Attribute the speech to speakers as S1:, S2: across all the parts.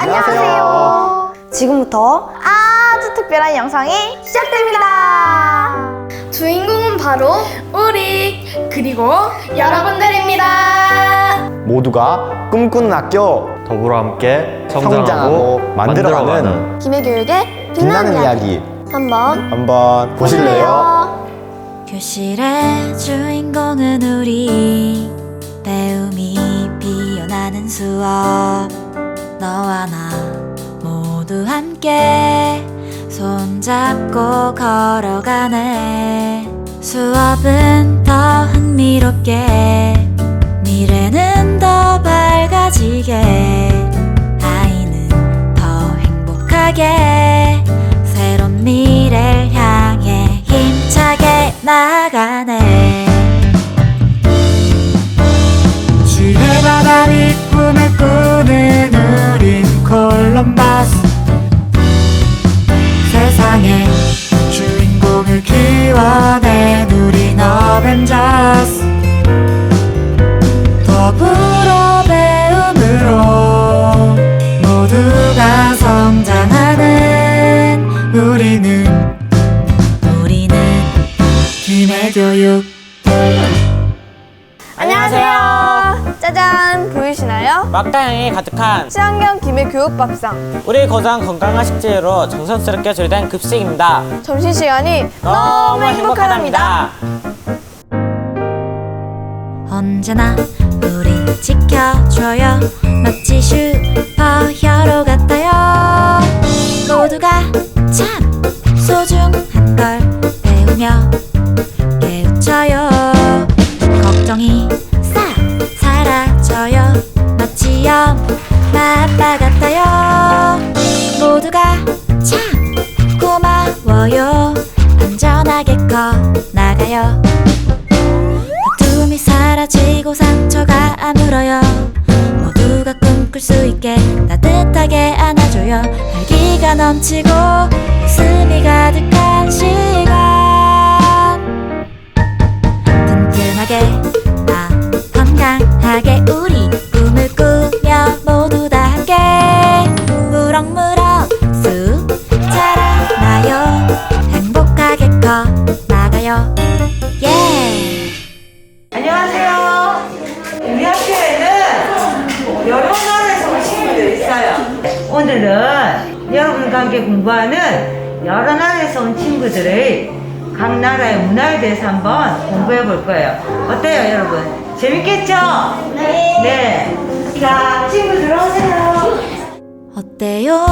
S1: 안녕하세요. 지금부터 아주 특별한 영상이 시작됩니다. 주인공은 바로 우리 그리고 여러분들입니다.
S2: 모두가 꿈꾸는 학교
S3: 더불어 함께 성장하고,
S2: 성장하고 만들어가는
S3: 만들어가는
S1: 김해 교육의
S2: 빛나는 이야기
S1: 한번
S2: 한번 보실래요?
S4: 교실의 주인공은 우리 배움이 피어나는 수업 너와 나 모두 함께 손잡고 걸어가네. 수업은 더 흥미롭게 미래는 더 밝아지게 아이는 더 행복하게 새로운 미래를 향해 힘차게 나가네. 지혜바다리 콜럼버스 세상의 주인공을 키워낸 우린 어벤져스. 더불어 배움으로 모두가 성장하는 우리는 우리는 김해 교육
S5: 막다양이 가득한
S1: 친환경 김해 교육밥상
S5: 우리 고장 건강한 식재료로 정성스럽게 조리된 급식입니다.
S1: 점심시간이
S5: 너무 행복하답니다.
S4: 언제나 우리 지켜줘요 마치 슈 넘치고 웃음이 가득한 시간 든든하게 아 건강하게 우리 꿈을 꾸며 모두 다 함께 무럭무럭 쑥 자라나요 행복하게 커 나가요 예
S6: 안녕하세요. 우리 학교에는 여러 나라에서 온 친구들이 있어요. 오늘은 함께 공부하는 여러 나라에서 온 친구들의 각 나라의 문화에 대해서 한번 공부해 볼 거예요. 어때요, 여러분? 재밌겠죠? 네. 네. 자, 친구 들어오세요.
S4: 어때요?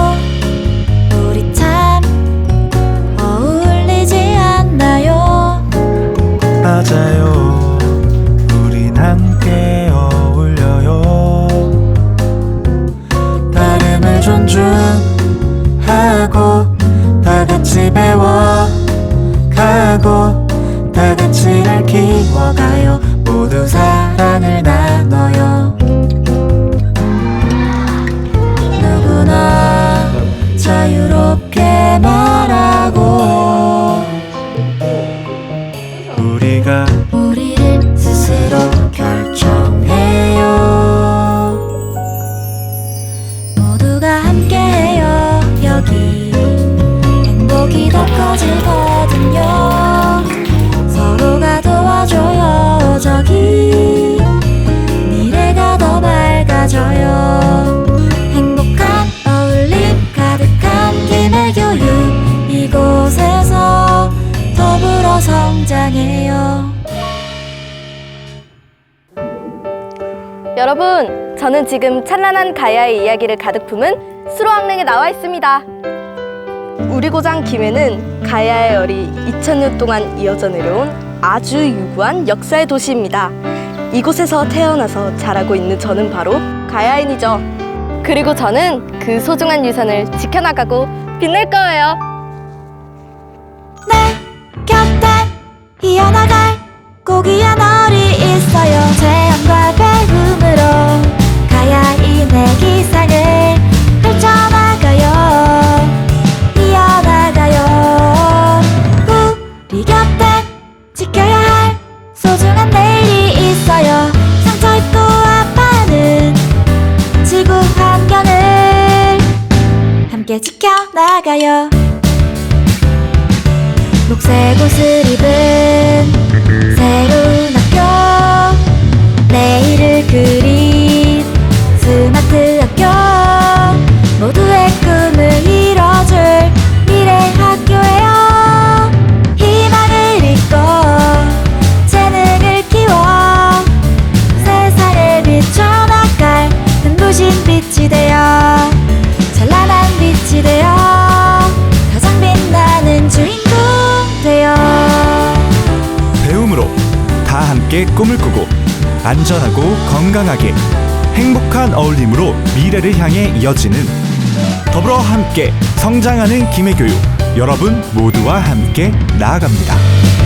S4: 우리 참 어울리지 않나요?
S7: 맞아요. 날 키워가
S8: 여러분, 저는 지금 찬란한 가야의 이야기를 가득 품은 수로왕릉에 나와 있습니다. 우리 고장 김해는 가야의 열이 2000년 동안 이어져 내려온 아주 유구한 역사의 도시입니다. 이곳에서 태어나서 자라고 있는 저는 바로 가야인이죠. 그리고 저는 그 소중한 유산을 지켜나가고 빛낼 거예요.
S4: 내 곁에 이어나갈 고귀한 얼이 있어요 함께 지켜나가요. 녹색 옷을 입은
S9: 꿈을 꾸고 안전하고 건강하게 행복한 어울림으로 미래를 향해 이어지는 더불어 함께 성장하는 김해교육 여러분 모두와 함께 나아갑니다.